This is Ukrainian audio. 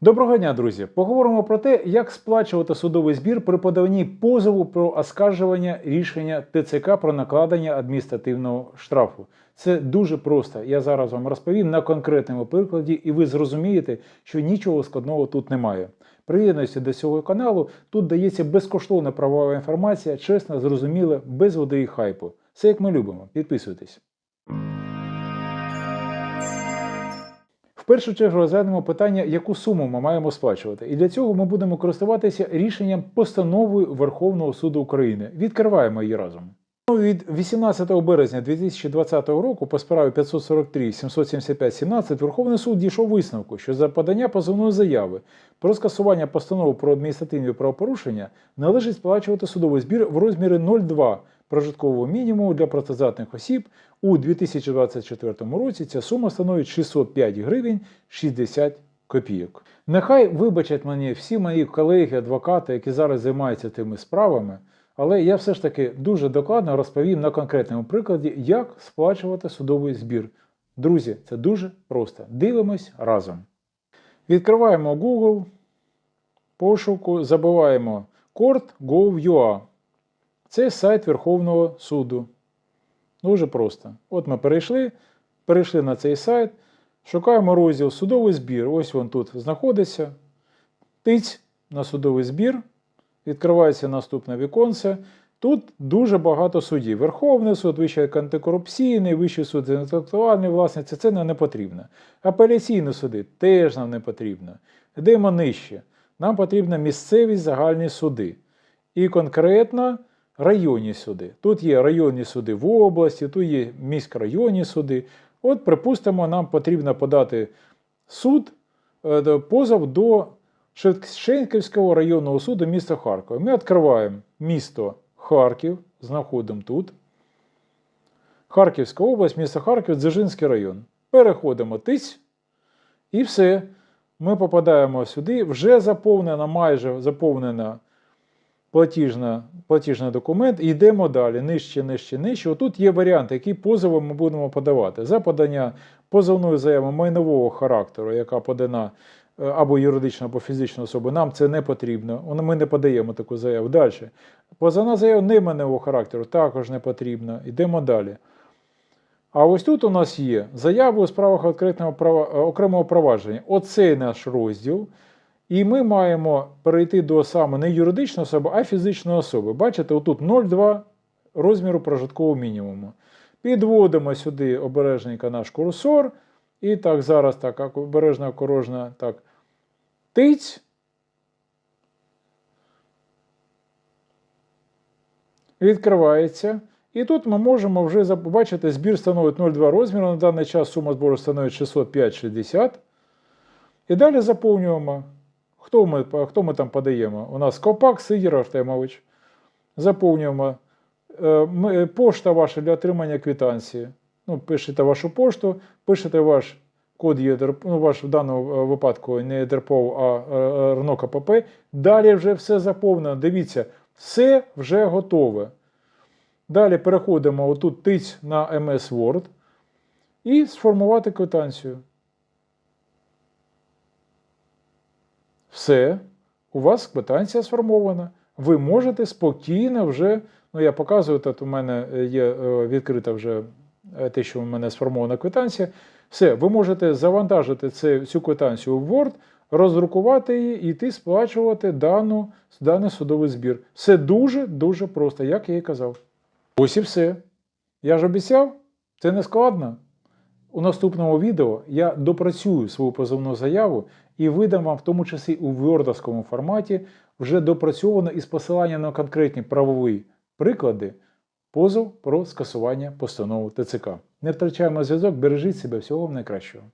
Доброго дня, друзі! Поговоримо про те, як сплачувати судовий збір при поданні позову про оскаржування рішення ТЦК про накладення адміністративного штрафу. Це дуже просто. Я зараз вам розповім на конкретному прикладі, і ви зрозумієте, що нічого складного тут немає. Приєднуйтеся до цього каналу. Тут дається безкоштовна правова інформація, чесна, зрозуміла, без води і хайпу. Все як ми любимо. Підписуйтесь. Першу чергу розглянемо питання, яку суму ми маємо сплачувати. І для цього ми будемо користуватися рішенням постановою Верховного суду України. Відкриваємо її разом. Від 18 березня 2020 року по справі 543 775 17 Верховний суд дійшов висновку, що за подання позовної заяви про скасування постанови про адміністративні правопорушення належить сплачувати судовий збір в розмірі 0,2 прожиткового мінімуму для працездатних осіб. У 2024 році ця сума становить 605 гривень 60 копійок. Нехай вибачать мені всі мої колеги, адвокати, які зараз займаються тими справами. Але я все ж таки дуже докладно розповім на конкретному прикладі, як сплачувати судовий збір. Друзі, це дуже просто. Дивимось разом. Відкриваємо Google, пошуку, забиваємо court.gov.ua. Це сайт Верховного суду. Дуже просто. От ми перейшли, перейшли на цей сайт, шукаємо розділ Судовий збір. Ось він тут знаходиться. Тиць на судовий збір. Відкривається наступне віконце. Тут дуже багато судів. Верховний суд, Вищий антикорупційний, Вищий суд з інтелектуальної власниці це нам не потрібно. Апеляційні суди теж нам не потрібно. Йдемо нижче. Нам потрібно місцеві загальні суди. І конкретно районні суди. Тут є районні суди в області, тут є міськрайонні суди. От, припустимо, нам потрібно подати суд, е, позов до Шевченківського районного суду міста Харкова. Ми відкриваємо місто Харків, знаходимо тут. Харківська область, місто Харків, Дзержинський район. Переходимо тись і все. Ми попадаємо сюди. Вже заповнена, майже заповнена платіжна, платіжний документ. І йдемо далі. Нижче, нижче, нижче. Отут є варіанти, які позови ми будемо подавати. За подання позовної заяви майнового характеру, яка подана е, або юридична, або фізична особа, нам це не потрібно. Ми не подаємо таку заяву. Далі. Позовна заява не майнового характеру, також не потрібно. Йдемо далі. А ось тут у нас є заяви у справах е, окремого провадження. Оцей наш розділ. І ми маємо перейти до саме не юридичної особи, а фізичної особи. Бачите, отут 0,2 розміру прожиткового мінімуму. Підводимо сюди обережненько наш курсор. І так, зараз так, ак- обережно, окорожно, так. Тиць. Відкривається. І тут ми можемо вже побачити, збір становить 0,2 розміру. На даний час сума збору становить 605,60. І далі заповнюємо. Хто ми, хто ми там подаємо? У нас Копак Сидір Артемович. Заповнюємо. Е, е, Пошта ваша для отримання квитанції. Ну, пишете вашу пошту, пишете ваш код ЄДРП, ну, ваш в даному е, випадку не ЄДРПОВ, а РНО КПП. Далі вже все заповнено. Дивіться, все вже готове. Далі переходимо отут тиць на MS Word і сформувати квитанцію. Все, у вас квитанція сформована. Ви можете спокійно вже, ну я показую, тут у мене є е, відкрита вже е, те, що у мене сформована квитанція. Все, ви можете завантажити цю квитанцію в Word, роздрукувати її і йти сплачувати дану, даний судовий збір. Все дуже-дуже просто, як я і казав. Ось і все. Я ж обіцяв, це не складно. У наступному відео я допрацюю свою позовну заяву і видам вам в тому числі у вьордовському форматі вже допрацьовано із посилання на конкретні правові приклади позов про скасування постанови ТЦК. Не втрачаємо зв'язок, бережіть себе, всього вам найкращого.